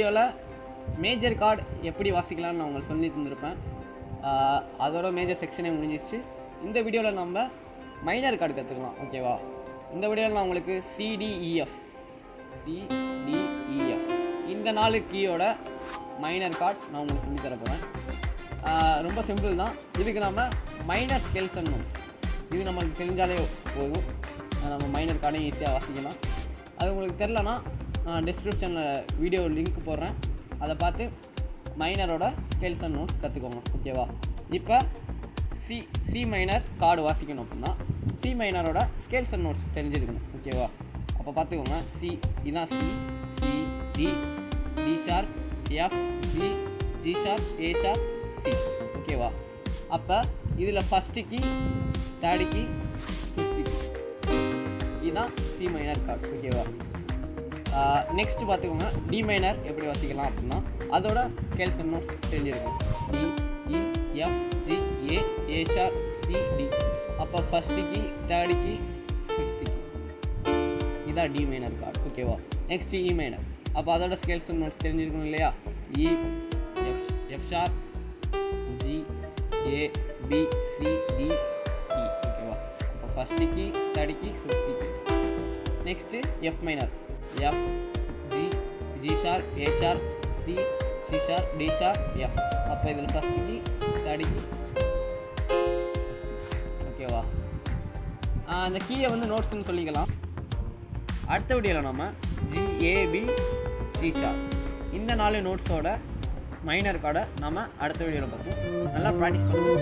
வீடியோவில் major card எப்படி வாசிக்கலாம்னு நான் உங்களுக்கு சொல்லி தந்திருப்பேன். அதோட மேஜர் செக்ஷனே முடிஞ்சிச்சு இந்த வீடியோவில் நம்ம மைனர் கார்டு கற்றுக்கலாம் ஓகேவா இந்த வீடியோவில் நான் உங்களுக்கு சிடிஇஎஃப் சிடிஇஎஃப் இந்த நாலு கீயோட மைனர் கார்டு நான் உங்களுக்கு சொல்லி தரப்போகிறேன் ரொம்ப சிம்பிள் தான். இதுக்கு நம்ம மைனர் ஸ்கேல்ஸ் இது நமக்கு தெரிஞ்சாலே போதும். நம்ம மைனர் கார்டையும் ஈஸியாக வாசிக்கலாம். அது உங்களுக்கு தெரிலனா டிஸ்கிரிப்ஷனில் வீடியோ லிங்க் போடுறேன். அதை பார்த்து மைனரோட ஸ்கேல்ஸ் அண்ட் நோட்ஸ் கற்றுக்கோங்க ஓகேவா இப்போ சி சி மைனர் கார்டு வாசிக்கணும் அப்படின்னா சி மைனரோட ஸ்கேல்ஸ் அண்ட் நோட்ஸ் தெரிஞ்சிருக்கணும் ஓகேவா அப்போ பார்த்துக்கோங்க சி இதுதான் C C D D sharp F G G sharp A sharp C ஓகேவா அப்போ இதில் ஃபஸ்ட்டு கீ தேர்டு ஃபிஃப்த்து இதுதான் சி மைனர் கார்டு ஓகேவா நெக்ஸ்ட் பார்த்துக்கோங்க டி மைனர் எப்படி வாசிக்கலாம் அப்படின்னா அதோட ஸ்கேல்ஸ் நோட்ஸ் தெரிஞ்சிருக்கும். D E F G A A sharp C D அப்போ first key third key fifth இதான் டி மைனர் கார்டு ஓகேவா நெக்ஸ்ட் இ மைனர் அப்போ அதோட ஸ்கேல்ஸ் நோட்ஸ் தெரிஞ்சிருக்கணும் இல்லையா? E F F sharp G A B C D E ஓகேவா அப்போ first key third key fifth next F minor F G G sharp A sharp C C sharp D sharp F அப்போ இதில் first கி study ஓகேவா அந்த கீயை வந்து நோட்ஸ்னு சொல்லிக்கலாம். அடுத்த வீடியோவில் நம்ம ஜி ஏபி சி ஷார் இந்த நாலு நோட்ஸோட மைனர் கார்டை நம்ம அடுத்த வீடியோவில் பார்ப்போம். நல்லா ப்ராக்டிஸ் பண்ணுவோம்